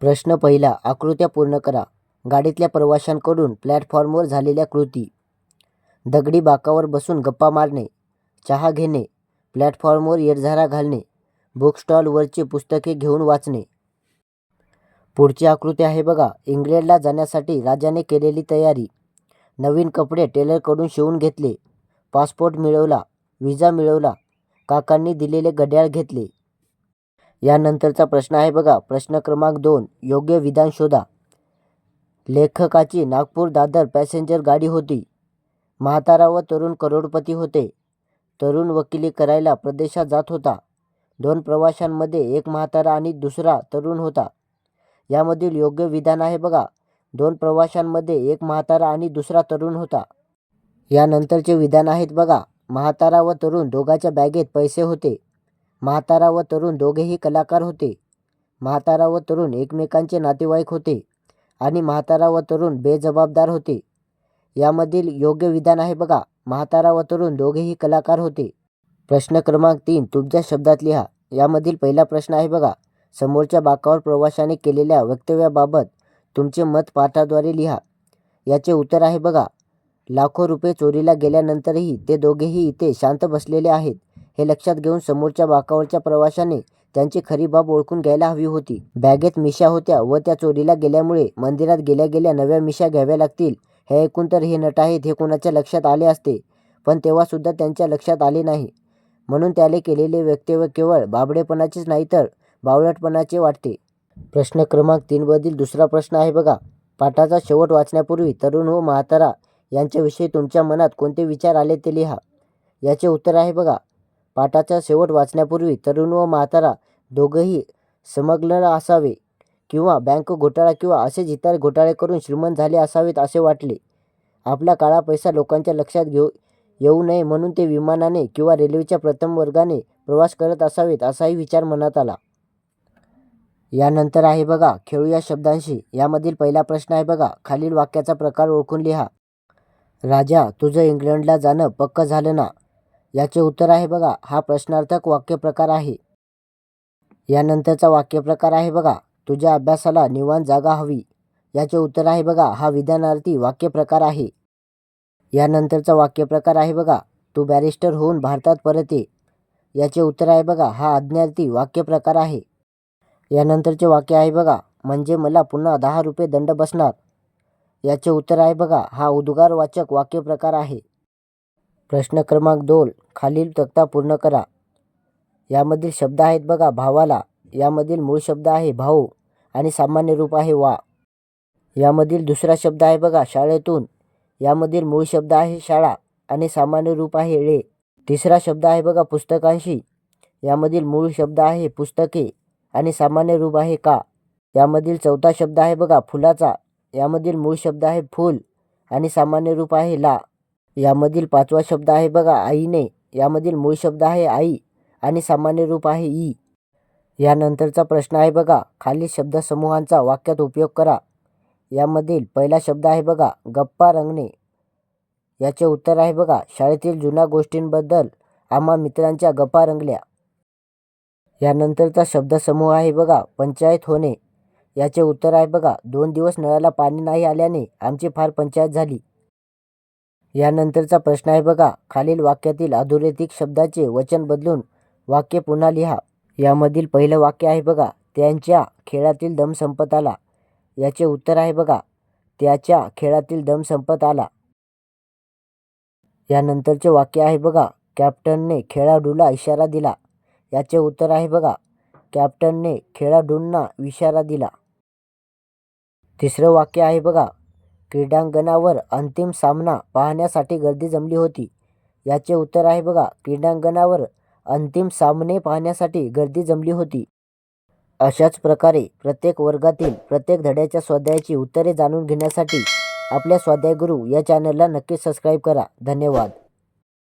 प्रश्न पहिला आकृत्या पूर्ण करा. गाडीतल्या प्रवाशांकडून प्लॅटफॉर्मवर झालेल्या कृती. दगडी बाकावर बसून गप्पा मारणे. चहा घेणे. प्लॅटफॉर्मवर येरझारा घालणे. बुक स्टॉलवरची पुस्तके घेऊन वाचणे. पुढची आकृती आहे बघा. इंग्लंडला जाण्यासाठी राजाने केलेली तयारी. नवीन कपडे टेलरकडून शिवून घेतले. पासपोर्ट मिळवला. विजा मिळवला. काकांनी दिलेले घड्याळ घेतले. यानंतरचा प्रश्न आहे बघा. प्रश्न क्रमांक दोन. योग्य विधान शोधा. लेखकाची नागपूर दादर पॅसेंजर गाडी होती. म्हातारा व तरुण करोडपती होते. तरुण वकिली करायला प्रदेशात जात होता. दोन प्रवाशांमध्ये एक म्हातारा आणि दुसरा तरुण होता. यामधील योग्य विधान आहे बघा. दोन प्रवाशांमध्ये एक म्हातारा आणि दुसरा तरुण होता. यानंतरचे विधान आहेत बघा. म्हातारा व तरुण दोघाच्या बॅगेत पैसे होते. म्हातारा व तरुण दोघेही कलाकार होते. म्हातारा व तरुण एकमेकांचे नातेवाईक होते आणि म्हातारा व तरुण बेजबाबदार होते. यामधील योग्य विधान आहे बघा. म्हातारा व तरुण दोघेही कलाकार होते. प्रश्न क्रमांक तीन तुमच्या शब्दात लिहा. यामधील पहिला प्रश्न आहे बघा. समोरच्या बाकावर प्रवाशाने केलेल्या वक्तव्याबाबत तुमचे मत पाठाद्वारे लिहा. याचे उत्तर आहे बघा. लाखो रुपये चोरीला गेल्यानंतरही ते दोघेही इथे शांत बसलेले आहेत. हे लक्षात घेऊन समोरच्या बाकावरच्या प्रवाशाने त्यांची खरी बाब ओळखून घ्यायला हवी होती. बॅगेत मिशा होत्या व त्या चोरीला गेल्यामुळे मंदिरात गेल्या गेल्या नव्या मिशा घ्याव्या लागतील. हे ऐकून तर हे नट आहेत हे कोणाच्या लक्षात आले असते पण तेव्हासुद्धा त्यांच्या लक्षात आले नाही. म्हणून त्याने केलेले वक्तव्य केवळ बाबडेपणाचेच नाही तर बावळटपणाचे वाटते. प्रश्न क्रमांक तीनमधील दुसरा प्रश्न आहे बघा. पाठाचा शेवट वाचण्यापूर्वी तरुण व म्हातारा यांच्याविषयी तुमच्या मनात कोणते विचार आले ते लिहा. याचे उत्तर आहे बघा. पाठाचा शेवट वाचण्यापूर्वी तरुण व म्हातारा दोघंही समग्र असावे किंवा बँक घोटाळा किंवा असेच इतर घोटाळे करून श्रीमंत झाले असावेत असे वाटले. आपला काळा पैसा लोकांच्या लक्षात घेऊ येऊ नये म्हणून ते विमानाने किंवा रेल्वेच्या प्रथम वर्गाने प्रवास करत असावेत असाही विचार मनात आला. यानंतर आहे बघा खेळू या शब्दांशी. यामधील पहिला प्रश्न आहे बघा खालील वाक्याचा प्रकार ओळखून लिहा. राजा तुझं इंग्लंडला जाणं पक्क झालं ना? याचे उत्तर आहे बघा हा प्रश्नार्थक वाक्यप्रकार आहे. यानंतरचा वाक्यप्रकार आहे बघा तुझ्या अभ्यासाला निवांत जागा हवी. याचे उत्तर आहे बघा हा विधानार्थी वाक्यप्रकार आहे. यानंतरचा वाक्यप्रकार आहे बघा तू बॅरिस्टर होऊन भारतात परत. ये याचे उत्तर आहे बघा हा आज्ञार्थी वाक्यप्रकार आहे. यानंतरचे वाक्य आहे बघा म्हणजे मला पुन्हा दहा रुपये दंड बसणार. याचे उत्तर आहे बघा हा उद्गारवाचक वाक्यप्रकार आहे. प्रश्न क्रमांक दोन. खालील तक्ता पूर्ण करा. यामधील शब्द आहेत बघा भावाला. यामधील मूळ शब्द आहे भाऊ आणि सामान्य रूप आहे वा. यामधील दुसरा शब्द आहे बघा शाळेतून. यामधील मूळ शब्द आहे शाळा आणि सामान्य रूप आहे ळे तिसरा शब्द आहे बघा पुस्तकांशी. यामधील मूळ शब्द आहे पुस्तके आणि सामान्य रूप आहे का. यामधील चौथा शब्द आहे बघा फुलाचा. यामधील मूळ शब्द आहे फूल आणि सामान्य रूप आहे ला. यामधील पाचवा शब्द आहे बघा आईने. यामधील मूळ शब्द आहे आई आणि सामान्य रूप आहे ई. यानंतरचा प्रश्न आहे बघा खालील शब्दसमूहांचा वाक्यात उपयोग करा. यामधील पहिला शब्द आहे बघा गप्पा रंगणे. याचे उत्तर आहे बघा शाळेतील जुन्या गोष्टींबद्दल आम्हा मित्रांच्या गप्पा रंगल्या. यानंतरचा शब्दसमूह आहे बघा पंचायत होणे. याचे उत्तर आहे बघा दोन दिवस नळाला पाणी नाही आल्याने आमची फार पंचायत झाली. यानंतरचा प्रश्न आहे बघा. खालील वाक्यातील अधोरेखित शब्दाचे वचन बदलून वाक्य पुन्हा लिहा. यामधील पहिलं वाक्य आहे बघा. त्यांच्या खेळातील दम संपत आला. याचे उत्तर आहे बघा. त्याच्या खेळातील दम संपत आला. यानंतरचे वाक्य आहे बघा. कॅप्टनने खेळाडूला इशारा दिला. याचे उत्तर आहे बघा. कॅप्टनने खेळाडूंना इशारा दिला. तिसरं वाक्य आहे बघा. क्रीडांगणावर अंतिम सामना पाहण्यासाठी गर्दी जमली होती. याचे उत्तर आहे बघा क्रीडांगणावर अंतिम सामने पाहण्यासाठी गर्दी जमली होती. अशाच प्रकारे प्रत्येक वर्गातील प्रत्येक धड्याच्या स्वाध्यायाची उत्तरे जाणून घेण्यासाठी आपल्या स्वाध्याय गुरु या चॅनलला नक्की सबस्क्राईब करा. धन्यवाद.